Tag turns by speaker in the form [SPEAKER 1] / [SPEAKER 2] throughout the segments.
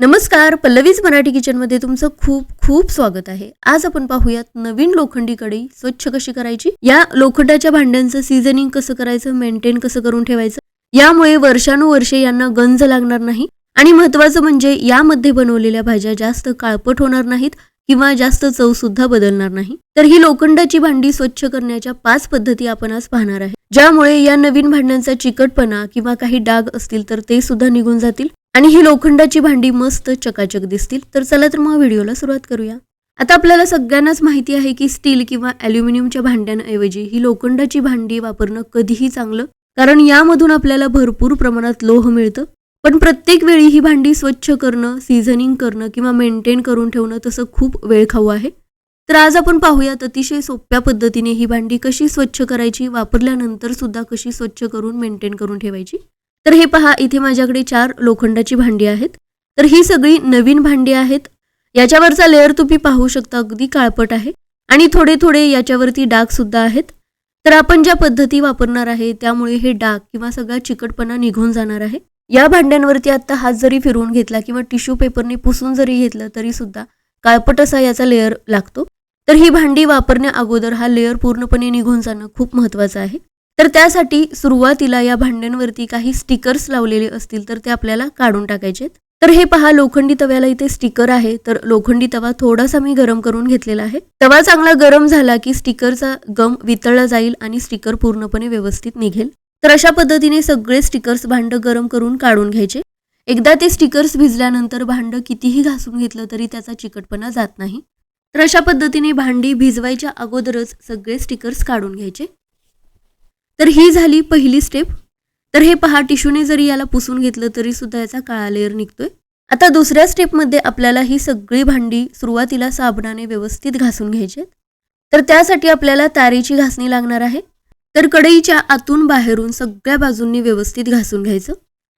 [SPEAKER 1] नमस्कार पल्लवीज मराठी किचनमध्ये तुमचं खूप खूप स्वागत आहे. आज आपण पाहूयात नवीन लोखंडी कढई स्वच्छ कशी करायची? या लोखंडाच्या भांड्यांचं सीझनिंग कसं करायचं? मेंटेन कसं करून ठेवायचं? यामुळे वर्षानुवर्षे यांना गंज लागणार नाही. आणि महत्वाचं म्हणजे यामध्ये बनवलेल्या भाज्या जास्त काळपट होणार नाहीत किंवा जास्त चव सुद्धा बदलणार नाही. तर ही लोखंडाची भांडी स्वच्छ करण्याच्या पाच पद्धती आपण आज पाहणार आहे. ज्यामुळे या नवीन भांड्यांचा चिकटपणा किंवा काही डाग असतील तर ते सुद्धा निघून जातील. आणि ही लोखंडाची भांडी मस्त चकाचक दिसतील. तर चला तर मग व्हिडिओला सुरुवात करूया. आता आपल्याला सगळ्यांनाच माहिती आहे की स्टील किंवा अल्युमिनियमच्या भांड्यांऐवजी ही लोखंडाची भांडी वापरणं कधीही चांगलं कारण यामधून आपल्याला भरपूर प्रमाणात लोह मिळतं. पण प्रत्येक वेळी ही भांडी स्वच्छ करणं सीझनिंग करणं किंवा मेंटेन करून ठेवणं तसं खूप वेळ खाऊ आहे. तर आज आपण पाहूयात अतिशय सोप्या पद्धतीने ही भांडी कशी स्वच्छ करायची वापरल्यानंतर सुद्धा कशी स्वच्छ करून मेंटेन करून ठेवायची. तर हे पहा इथे माझ्याकडे चार लोखंडाची भांडी आहेत. तर ही सगळी नवीन भांडी आहेत. याच्यावरचा लेअर तुम्ही पाहू शकता अगदी काळपट आहे. आणि थोडे थोडे याच्यावरती डाग सुद्धा आहेत. तर आपण ज्या पद्धती वापरणार आहे त्यामुळे हे डाग किंवा सगळा चिकटपणा निघून जाणार आहे. या भांड्यांवरती आत्ता हात जरी फिरवून घेतला किंवा टिश्यू पेपरने पुसून जरी घेतलं तरी सुद्धा काळपट असा याचा लेअर लागतो. तर ही भांडी वापरण्या अगोदर हा लेअर पूर्णपणे निघून जाणं खूप महत्वाचं आहे. तर त्यासाठी सुरुवातीला या भांड्यांवरती काही स्टिकर्स लावलेले असतील तर ते आपल्याला काढून टाकायचे तर हे पहा लोखंडी तव्याला इथे स्टिकर आहे. तर लोखंडी तवा थोडासा मी गरम करून घेतलेला आहे. तवा चांगला गरम झाला की स्टिकरचा गम वितळला जाईल आणि स्टिकर पूर्णपणे व्यवस्थित निघेल. तर अशा पद्धतीने सगळे स्टिकर्स भांड गरम करून काढून घ्यायचे. एकदा ते स्टिकर्स भिजल्यानंतर भांड कितीही घासून घेतलं तरी त्याचा चिकटपणा जात नाही. तर अशा पद्धतीने भांडी भिजवायच्या अगोदरच सगळे स्टिकर्स काढून घ्यायचे. तर ही झाली पहिली स्टेप तर हे पहा टिश्यूने जरी याला पुसून घेतलं तरी सुद्धा याचा काळा लेअर निघतोय. आता दुसऱ्या स्टेपमध्ये आपल्याला ही सगळी भांडी सुरुवातीला साबणाने व्यवस्थित घासून घ्यायची तर त्यासाठी आपल्याला तारेची घासणी लागणार आहे. तर कढईच्या आतून बाहेरून सगळ्या बाजूंनी व्यवस्थित घासून घ्यायचं.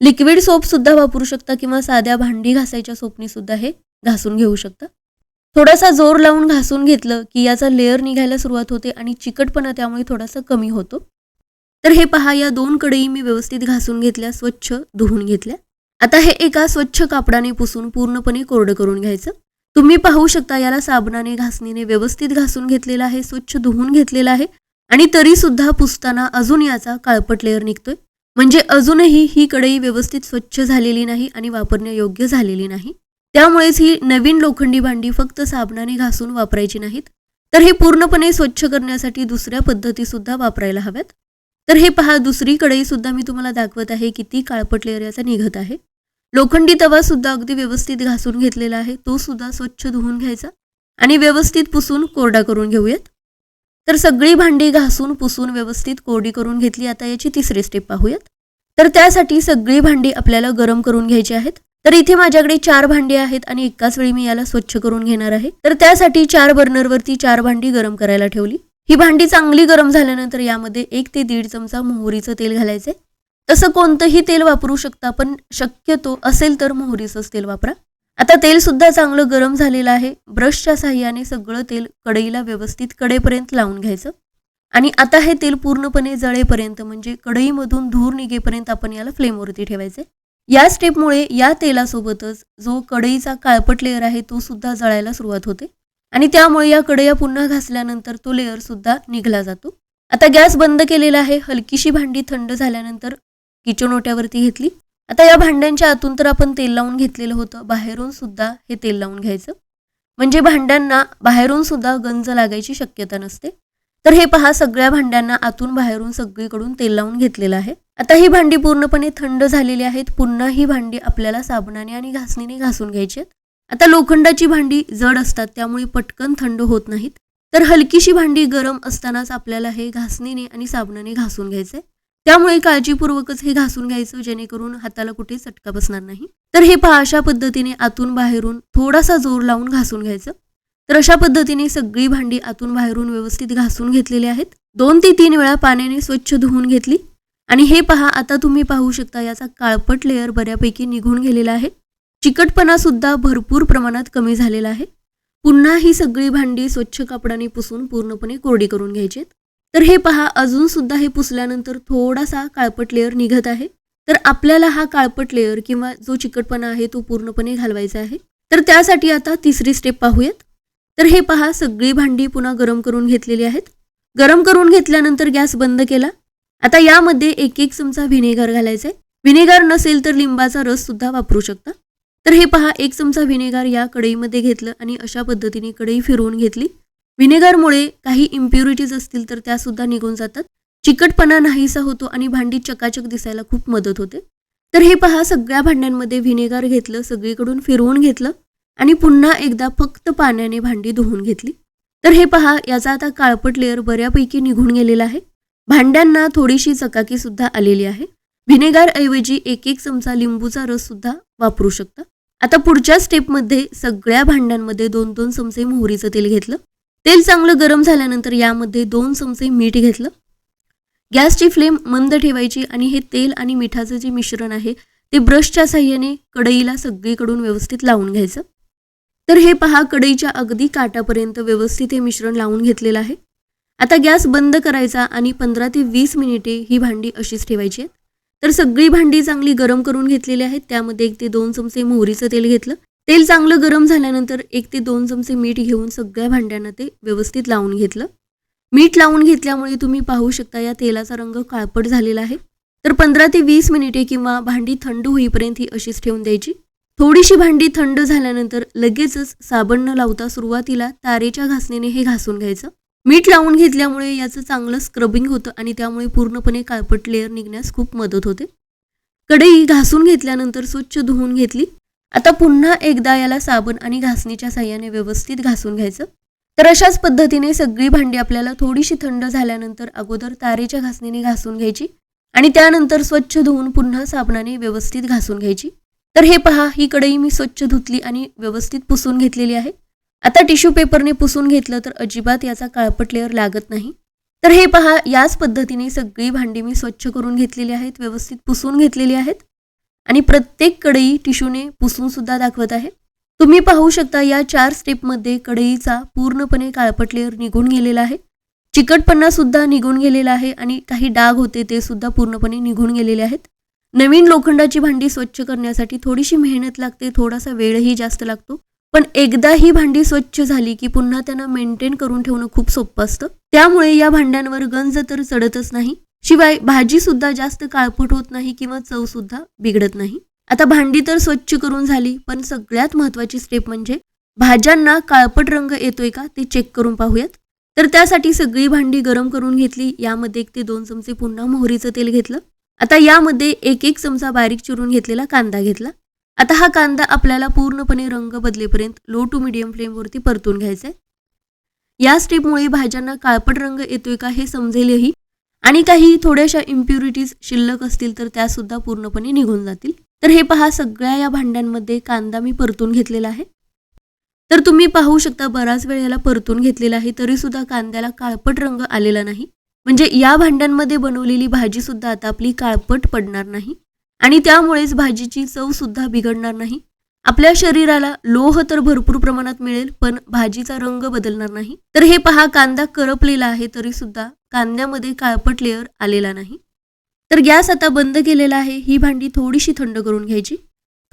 [SPEAKER 1] लिक्विड सोप सुद्धा वापरू शकता किंवा साध्या भांडी घासायच्या सोपनी सुद्धा हे घासून घेऊ शकता. थोडासा जोर लावून घासून घेतलं की याचा लेअर निघायला सुरुवात होते आणि चिकटपणा त्यामुळे थोडासा कमी होतो. तर हे पहा या दोन कढई मी व्यवस्थित घासून घेतल्या स्वच्छ धुवून घेतल्या. आता हे एका स्वच्छ कापडाने पुसून पूर्णपणे कोरडं करून घ्यायचं. तुम्ही पाहू शकता याला साबणाने घासणीने व्यवस्थित घासून घेतलेला आहे स्वच्छ धुवून घेतलेला आहे आणि तरी सुद्धा पुसताना अजून याचा काळपट लेअर निघतोय. म्हणजे अजूनही ही कढई व्यवस्थित स्वच्छ झालेली नाही आणि वापरण्यायोग्य झालेली नाही. त्यामुळेच ही नवीन लोखंडी भांडी फक्त साबणाने घासून वापरायची नाहीत. तर हे पूर्णपणे स्वच्छ करण्यासाठी दुसऱ्या पद्धती सुद्धा वापरायला हव्यात. तर हे पहा दुसरीकडे सुद्धा मी तुम्हाला दाखवत आहे किती काळपट लेअर याचा निघत आहे. लोखंडी तवा सुद्धा अगदी व्यवस्थित घासून घेतलेला आहे. तो सुद्धा स्वच्छ धुवून घ्यायचा आणि व्यवस्थित पुसून कोरडा करून घेऊयात. तर सगळी भांडी घासून पुसून व्यवस्थित कोरडी करून घेतली. आता याची तिसरी स्टेप पाहूयात. तर त्यासाठी सगळी भांडी आपल्याला गरम करून घ्यायची आहेत. तर इथे माझ्याकडे चार भांडी आहेत आणि एकाच वेळी मी याला स्वच्छ करून घेणार आहे. तर त्यासाठी चार बर्नरवरती चार भांडी गरम करायला ठेवली. ही भांडी चांगली गरम झाल्यानंतर यामध्ये एक ते दीड चमचा मोहरीचं तेल घालायचे तसं कोणतंही तेल वापरू शकता पण शक्यतो असेल तर मोहरीचंच तेल वापरा. आता तेल सुद्धा चांगलं गरम झालेलं आहे. ब्रशच्या साह्याने सगळं तेल कढईला व्यवस्थित कडेपर्यंत लावून घ्यायचं. आणि आता हे तेल पूर्णपणे जळेपर्यंत म्हणजे कढईमधून धूर निघेपर्यंत आपण याला फ्लेमवरती ठेवायचे या स्टेपमुळे या तेलासोबतच जो कढईचा काळपट लेअर आहे तो सुद्धा जळायला सुरुवात होते. आणि त्यामुळे या कढया पुन्हा घासल्यानंतर तो लेअर सुद्धा निघला जातो. आता गॅस बंद केलेला आहे. हलकीशी भांडी थंड झाल्यानंतर किचन ओट्यावरती घेतली. आता या भांड्यांच्या आतून तर आपण तेल लावून घेतलेलं होतं. बाहेरून सुद्धा हे तेल लावून घ्यायचं. म्हणजे भांड्यांना बाहेरून सुद्धा गंज लागायची शक्यता नसते. तर हे पहा सगळ्या भांड्यांना आतून बाहेरून सगळीकडून तेल लावून घेतलेलं आहे. आता ही भांडी पूर्णपणे थंड झालेली आहेत. पुन्हा ही भांडी आपल्याला साबणाने आणि घासणीने घासून घ्यायची आहेत. आता लोखंडाची भांडी जड असतात त्यामुळे पटकन थंड होत नाहीत. तर हलकीशी भांडी गरम असतानाच आपल्याला हे घासणीने आणि साबणाने घासून घ्यायचंय. त्यामुळे काळजीपूर्वकच हे घासून घ्यायचं जेणेकरून हाताला कुठे चटका बसणार नाही. तर हे पहा अशा पद्धतीने आतून बाहेरून थोडासा जोर लावून घासून घ्यायचं. तर अशा पद्धतीने सगळी भांडी आतून बाहेरून व्यवस्थित घासून घेतलेली आहेत. दोन ते तीन वेळा पाण्याने स्वच्छ धुवून घेतली. आणि हे पहा आता तुम्ही पाहू शकता याचा काळपट लेअर बऱ्यापैकी निघून गेलेला आहे. चिकटपणा सुद्धा भरपूर प्रमाणात कमी झालेला आहे. पुन्हा ही सगळी भांडी स्वच्छ कापडाने पुसून पूर्णपणे कोरडी करून घ्यायची तर हे पहा अजून सुद्धा हे पुसल्यानंतर थोडासा काळपट लेअर निघत आहे. तर आपल्याला हा काळपट लेअर किंवा जो चिकटपणा आहे तो पूर्णपणे घालवायचा आहे. तर त्यासाठी आता तिसरी स्टेप पाहूयात. तर हे पहा सगळी भांडी पुन्हा गरम करून घेतलेली आहेत. गरम करून घेतल्यानंतर गॅस बंद केला. आता यामध्ये एक एक चमचा व्हिनेगर घालायचा आहे. व्हिनेगर नसेल तर लिंबाचा रस सुद्धा वापरू शकता. तर हे पहा एक चमचा व्हिनेगार या कढईमध्ये घेतलं आणि अशा पद्धतीने कढई फिरवून घेतली. व्हिनेगारमुळे काही इम्प्युरिटीज असतील तर त्यासुद्धा निघून जातात. चिकटपणा नाहीसा होतो आणि भांडी चकाचक दिसायला खूप मदत होते. तर हे पहा सगळ्या भांड्यांमध्ये व्हिनेगार घेतलं सगळीकडून फिरवून घेतलं आणि पुन्हा एकदा फक्त पाण्याने भांडी धुवून घेतली. तर हे पहा याचा आता काळपट लेअर बऱ्यापैकी निघून गेलेला आहे. भांड्यांना थोडीशी चकाकी सुद्धा आलेली आहे. व्हिनेगार ऐवजी एक एक चमचा लिंबूचा रस सुद्धा वापरू शकता. आता पुढच्या स्टेपमध्ये सगळ्या भांड्यांमध्ये दोन दोन चमचे मोहरीचं तेल घेतलं. तेल चांगलं गरम झाल्यानंतर यामध्ये दोन चमचे मीठ घेतलं. गॅसची फ्लेम मंद ठेवायची आणि हे तेल आणि मिठाचं जे मिश्रण आहे ते ब्रशच्या साह्याने कढईला सगळीकडून व्यवस्थित लावून घ्यायचं. तर हे पहा कढईच्या अगदी काटापर्यंत व्यवस्थित हे मिश्रण लावून घेतलेलं आहे. आता गॅस बंद करायचा आणि पंधरा ते वीस मिनिटे ही भांडी अशीच ठेवायची आहेत. तर सगळी भांडी चांगली गरम करून घेतलेली आहेत. त्यामध्ये एक ते दोन चमचे मोहरीचं तेल घेतलं. तेल चांगलं गरम झाल्यानंतर एक ते दोन चमचे मीठ घेऊन सगळ्या भांड्यांना ते व्यवस्थित लावून घेतलं. मीठ लावून घेतल्यामुळे तुम्ही पाहू शकता या तेलाचा रंग काळपट झालेला आहे. तर पंधरा ते वीस मिनिटे किंवा भांडी थंड होईपर्यंत ही अशीच ठेवून द्यायची. थोडीशी भांडी थंड झाल्यानंतर लगेचच साबण न लावता सुरुवातीला तारेच्या घासणीने हे घासून घ्यायचं. मीठ लावून घेतल्यामुळे याचं चांगलं स्क्रबिंग होतं आणि त्यामुळे पूर्णपणे काळपट लेअर निघण्यास खूप मदत होते. कढई घासून घेतल्यानंतर स्वच्छ धुवून घेतली. आता पुन्हा एकदा याला साबण आणि घासणीच्या साह्याने व्यवस्थित घासून घ्यायचं. तर अशाच पद्धतीने सगळी भांडी आपल्याला थोडीशी थंड झाल्यानंतर अगोदर तारेच्या घासणीने घासून घ्यायची आणि त्यानंतर स्वच्छ धुवून पुन्हा साबणाने व्यवस्थित घासून घ्यायची. तर हे पहा ही कढई मी स्वच्छ धुतली आणि व्यवस्थित पुसून घेतलेली आहे. आता टिश्यू पेपरने पुसून घेतलं तर अजिबात याचा काळपट लेअर लागत नाही. तर हे पहा याच पद्धतीने सगळी भांडी मी स्वच्छ करून घेतलेली आहेत व्यवस्थित पुसून घेतलेली आहेत. आणि प्रत्येक कढई टिश्यूने पुसून सुद्धा दाखवत आहे. तुम्ही पाहू शकता या चार स्टेपमध्ये कढईचा पूर्णपणे काळपट लेअर निघून गेलेला आहे. चिकटपणा सुद्धा निघून गेलेला आहे आणि काही डाग होते ते सुद्धा पूर्णपणे निघून गेलेले आहेत. नवीन लोखंडाची भांडी स्वच्छ करण्यासाठी थोडीशी मेहनत लागते थोडासा वेळही जास्त लागतो. पण एकदा ही भांडी स्वच्छ झाली की पुन्हा त्यांना मेंटेन करून ठेवणं खूप सोपं असतं. त्यामुळे या भांड्यांवर गंज तर चढतच नाही. शिवाय भाजी सुद्धा जास्त काळपट होत नाही किंवा चव सुद्धा बिघडत नाही. आता भांडी तर स्वच्छ करून झाली पण सगळ्यात महत्वाची स्टेप म्हणजे भाज्यांना काळपट रंग येतोय का ते चेक करून पाहूयात. तर त्यासाठी सगळी भांडी गरम करून घेतली यामध्ये एक ते दोन चमचे पुन्हा मोहरीचं तेल घेतलं. आता यामध्ये एक एक चमचा बारीक चिरून घेतलेला कांदा घेतला. आता हा कांदा आपल्याला पूर्णपणे रंग बदलेपर्यंत लो टू मिडियम फ्लेमवरती परतून घ्यायचा आहे या स्टेपमुळे भाज्यांना काळपट रंग येतोय का हे समजेलही आणि काही थोड्याशा इम्प्युरिटीज शिल्लक असतील तर त्या सुद्धा पूर्णपणे निघून जातील. तर हे पहा सगळ्या या भांड्यांमध्ये कांदा मी परतून घेतलेला आहे. तर तुम्ही पाहू शकता बराच वेळ याला परतून घेतलेला आहे तरी सुद्धा कांद्याला काळपट रंग आलेला नाही. म्हणजे या भांड्यांमध्ये बनवलेली भाजी सुद्धा आता आपली काळपट पडणार नाही. आणि त्यामुळेच भाजीची चव सुद्धा बिघडणार नाही. आपल्या शरीराला लोह तर भरपूर प्रमाणात मिळेल पण भाजीचा रंग बदलणार नाही. तर हे पहा कांदा करपलेला आहे तरी सुद्धा कांद्यामध्ये काळपट लेअर आलेला नाही. तर गॅस आता बंद केलेला आहे ही भांडी थोडीशी थंड करून घ्यायची.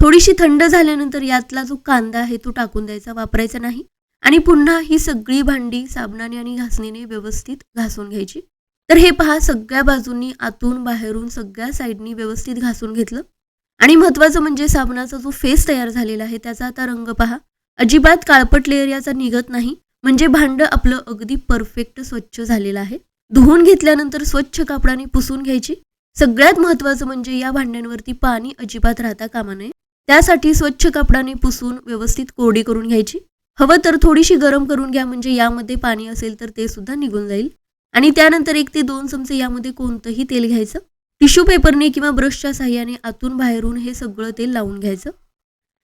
[SPEAKER 1] थोडीशी थंड झाल्यानंतर यातला जो कांदा आहे तो टाकून द्यायचा वापरायचा नाही. आणि पुन्हा ही सगळी भांडी साबणाने आणि घासणीने व्यवस्थित घासून घ्यायची. तर हे पहा सगळ्या बाजूंनी आतून बाहेरून सगळ्या साईडनी व्यवस्थित घासून घेतलं. आणि महत्त्वाचं म्हणजे साबणाचा जो फेस तयार झालेला आहे त्याचा आता रंग पहा. अजिबात काळपट लेअर याचा निघत नाही. म्हणजे भांड आपलं अगदी परफेक्ट स्वच्छ झालेलं आहे. धुवून घेतल्यानंतर स्वच्छ कापडाने पुसून घ्यायची. सगळ्यात महत्वाचं म्हणजे या भांड्यांवरती पाणी अजिबात राहता कामा नये. त्यासाठी स्वच्छ कापडाने पुसून व्यवस्थित कोरडी करून घ्यायची. हवं तर थोडीशी गरम करून घ्या म्हणजे यामध्ये पाणी असेल तर ते सुद्धा निघून जाईल. आणि त्यानंतर एक ते दोन चमचे यामध्ये कोणतंही तेल घ्यायचं? टिश्यू पेपरने किंवा ब्रशच्या साह्याने आतून बाहेरून हे सगळं तेल लावून घ्यायचं.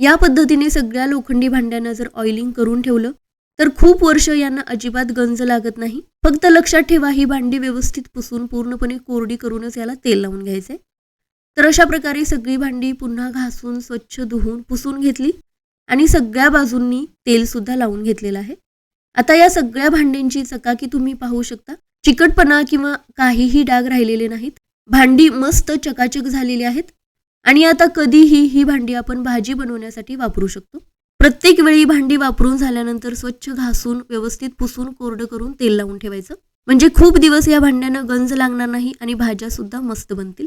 [SPEAKER 1] या पद्धतीने सगळ्या लोखंडी भांड्यांना जर ऑइलिंग करून ठेवलं तर खूप वर्ष यांना अजिबात गंज लागत नाही. फक्त लक्षात ठेवा ही भांडी व्यवस्थित पुसून पूर्णपणे कोरडी करूनच याला तेल लावून घ्यायचंय. तर अशा प्रकारे सगळी भांडी पुन्हा घासून स्वच्छ धुवून पुसून घेतली आणि सगळ्या बाजूंनी तेल सुद्धा लावून घेतलेलं आहे. आता या सगळ्या भांड्यांची चकाकी तुम्ही पाहू शकता. चिकटपणा किंवा काहीही डाग राहिलेले नाहीत. भांडी मस्त चकाचक झालेली आहेत. आणि आता कधीही ही भांडी आपण भाजी बनवण्यासाठी वापरू शकतो. प्रत्येक वेळी भांडी वापरून झाल्यानंतर स्वच्छ घासून व्यवस्थित पुसून कोरडं करून तेल लावून ठेवायचं. म्हणजे खूप दिवस या भांड्यानं गंज लागणार नाही आणि भाज्या सुद्धा मस्त बनतील.